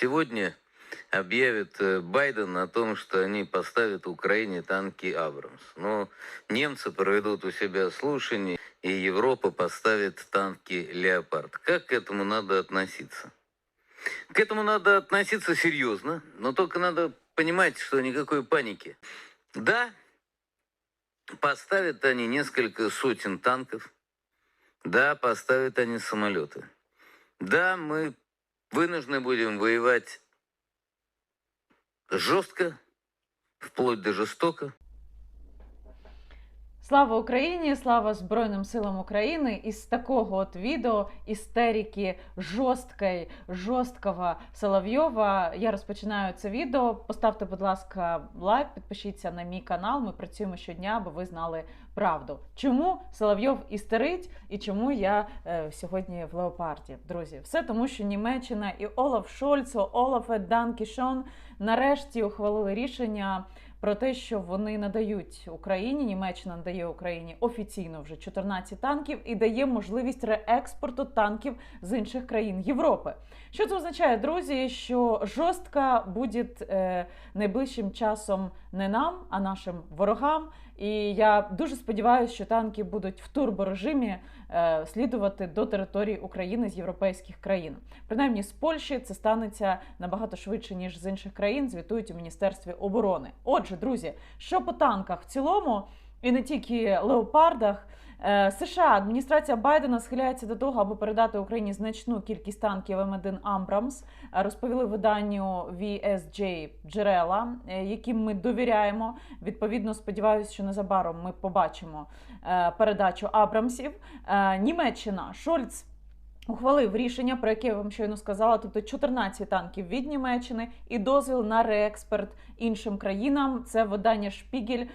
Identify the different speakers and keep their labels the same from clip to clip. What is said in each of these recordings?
Speaker 1: Сегодня объявит э, Байден о том, что они поставят Украине танки «Абрамс». Но немцы проведут у себя слушание, и Европа поставит танки «Леопард». Как к этому надо относиться? К этому надо относиться серьезно, но только надо понимать, что никакой паники. Да, поставят они несколько сотен танков, да, поставят они самолеты. Да, мы вынуждены будем воевать жестко, вплоть до жестоко.
Speaker 2: Слава Україні! Слава Збройним силам України! Із такого от відео істерики жорсткої, жорсткого Соловйова. Я розпочинаю це відео. Поставте, будь ласка, лайк, підпишіться на мій канал. Ми працюємо щодня, аби ви знали правду. Чому Соловйов істерить і чому я е, сьогодні в леопарді? Друзі, все тому, що Німеччина і Олаф Шольц, Олаф Данкішон нарешті ухвалили рішення про те, що вони надають Україні, Німеччина надає Україні офіційно вже 14 танків і дає можливість реекспорту танків з інших країн Європи. Що це означає, друзі? Що жорстка буде е, найближчим часом не нам, а нашим ворогам. І я дуже сподіваюся, що танки будуть в турборежимі е, слідувати до території України з європейських країн. Принаймні з Польщі це станеться набагато швидше ніж з інших країн. Звітують у міністерстві оборони. Отже, друзі, що по танках в цілому, і не тільки леопардах. Е, США адміністрація Байдена схиляється до того, аби передати Україні значну кількість танків М1 Абрамс. Е, Розповіли виданню VSJ джерела, е, яким ми довіряємо. Відповідно, сподіваюся, що незабаром ми побачимо передачу Абрамсів. Німеччина Шольц. Ухвалив рішення, про яке я вам щойно сказала, тобто 14 танків від Німеччини і дозвіл на реекспорт іншим країнам. Це видання Шпігель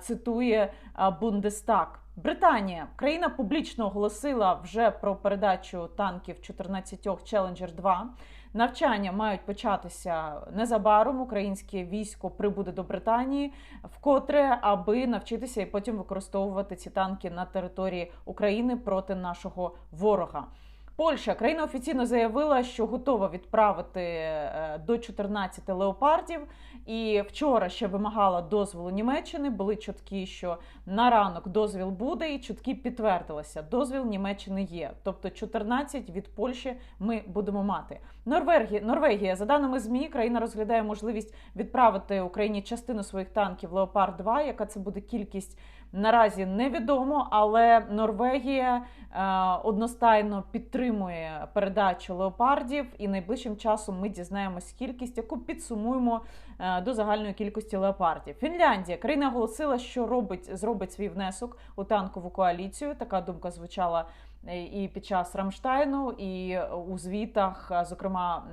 Speaker 2: цитує Бундестаг. Британія країна публічно оголосила вже про передачу танків 14 Challenger 2. Навчання мають початися незабаром. Українське військо прибуде до Британії вкотре, аби навчитися і потім використовувати ці танки на території України проти нашого ворога. Польща країна офіційно заявила, що готова відправити е, до 14 леопардів. І вчора ще вимагала дозволу Німеччини. Були чутки, що на ранок дозвіл буде, і чутки підтвердилися. Дозвіл Німеччини є. Тобто 14 від Польщі ми будемо мати. Норвегія, Норвегія, за даними ЗМІ, країна розглядає можливість відправити Україні частину своїх танків Леопард 2 Яка це буде кількість наразі невідомо, але Норвегія е, одностайно підтримує передачу леопардів, і найближчим часом ми дізнаємось кількість, яку підсумуємо е, до загальної кількості леопардів. Фінляндія країна оголосила, що робить зробить свій внесок у танкову коаліцію. Така думка звучала. І під час Рамштайну, і у звітах, зокрема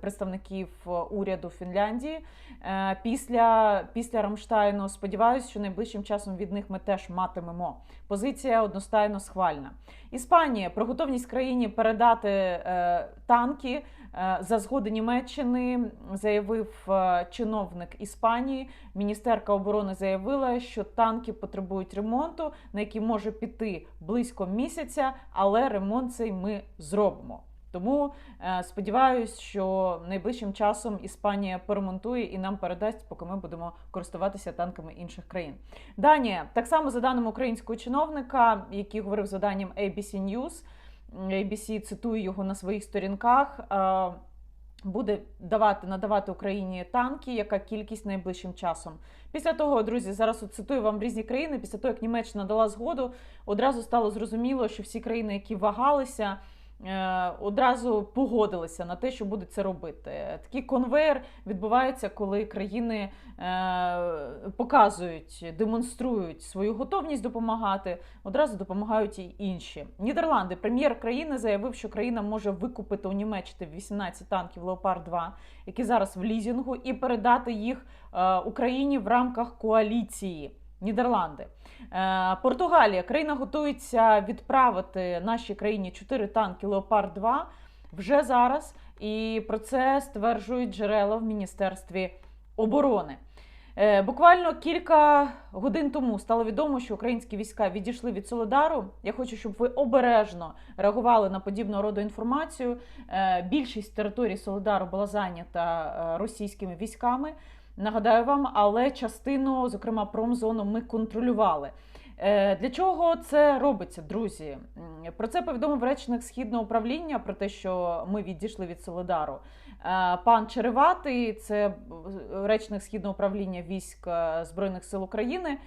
Speaker 2: представників уряду Фінляндії, Е, після, після Рамштайну. Сподіваюся, що найближчим часом від них ми теж матимемо. Позиція одностайно схвальна. Іспанія про готовність країні передати е, танки за згоди Німеччини заявив е, чиновник Іспанії. Міністерка оборони заявила, що танки потребують ремонту, на який може піти близько місяця, але ремонт цей ми зробимо. Тому е, сподіваюсь, що найближчим часом Іспанія поремонтує і нам передасть, поки ми будемо користуватися танками інших країн. Данія так само за даними українського чиновника, який говорив з виданням ABC News, ABC цитує його на своїх сторінках. е, Буде давати надавати Україні танки, яка кількість найближчим часом. Після того, друзі, зараз от цитую вам різні країни. Після того, як Німеччина дала згоду, одразу стало зрозуміло, що всі країни, які вагалися, одразу погодилися на те, що будуть це робити. Такий конвейер відбувається, коли країни е, показують, демонструють свою готовність допомагати, одразу допомагають і інші. Нідерланди, прем'єр країни, заявив, що країна може викупити у Німеччини 18 танків Леопард 2 які зараз в лізінгу, і передати їх е, Україні в рамках коаліції. Нідерланди. Е, Португалія. Країна готується відправити нашій країні 4 танки Леопард 2 вже зараз. І про це стверджують джерела в Міністерстві оборони. Е, Буквально кілька годин тому стало відомо, що українські війська відійшли від Солидару. Я хочу, щоб ви обережно реагували на подібного роду інформацію. Е, Більшість території Солидару була зайнята російськими військами. Нагадаю вам, але частину, зокрема, промзону, ми контролювали. Е, Для чого це робиться, друзі? Про це повідомив речник східного управління про те, що ми відійшли від Солидару. Е, Пан Череватий, це е, речник східного управління військ Збройних сил України.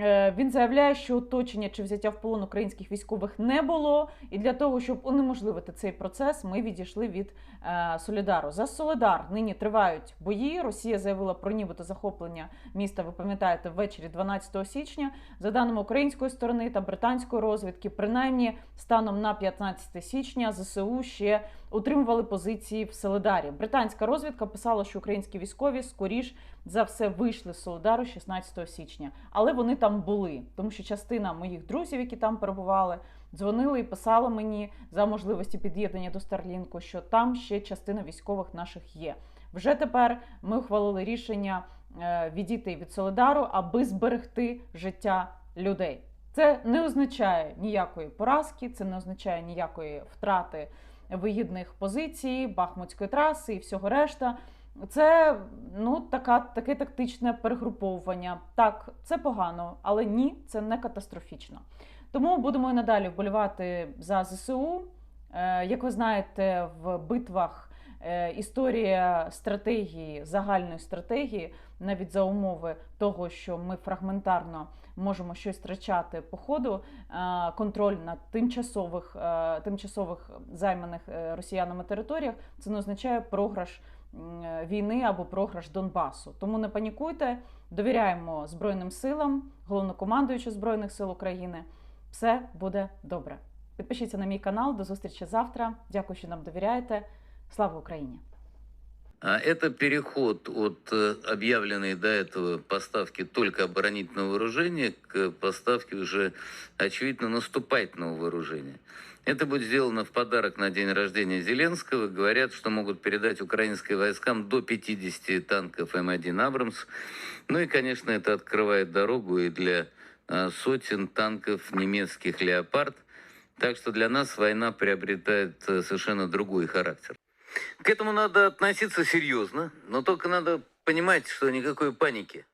Speaker 2: Е, Він заявляє, що оточення чи взяття в полон українських військових не було, і для того, щоб унеможливити цей процес, ми відійшли від е, Солідару. За Солидар нині тривають бої. Росія заявила про нібито захоплення міста. Ви пам'ятаєте, ввечері 12 січня. За даними української сторони та британської розвідки, принаймні станом на 15 січня ЗСУ ще утримували позиції в Солидарі. Британська розвідка писала, що українські військові скоріш за все вийшли з Солидару 16 січня, але вони там були, тому що частина моїх друзів, які там перебували, дзвонили і писали мені за можливості під'єднання до Старлінку, що там ще частина військових наших є. Вже тепер ми ухвалили рішення е, відійти від Солидару, аби зберегти життя людей. Це не означає ніякої поразки, це не означає ніякої втрати вигідних позицій, бахмутської траси і всього решта. Це ну така таке тактичне перегруповування. Так, це погано, але ні, це не катастрофічно. Тому будемо і надалі вболівати за ЗСУ. Е, Як ви знаєте, в битвах е, історія стратегії, загальної стратегії, навіть за умови того, що ми фрагментарно можемо щось втрачати по ходу, е, контроль над тимчасових, тимчасових займаних росіянами територіях, це не означає програш війни або програш Донбасу. Тому не панікуйте, довіряємо Збройним силам, головнокомандуючу Збройних сил України. Все буде добре. Підпишіться на мій канал. До зустрічі завтра. Дякую, що нам довіряєте. Слава Україні!
Speaker 1: А это переход от э, объявленной до этого поставки только оборонительного вооружения к поставке уже, очевидно, наступательного вооружения. Это будет сделано в подарок на день рождения Зеленского. Говорят, что могут передать украинским войскам до 50 танков М1 «Абрамс». Ну и, конечно, это открывает дорогу и для а, сотен танков немецких «Леопард». Так что для нас война приобретает э, совершенно другой характер. К этому надо относиться серьезно, но только надо понимать, что никакой паники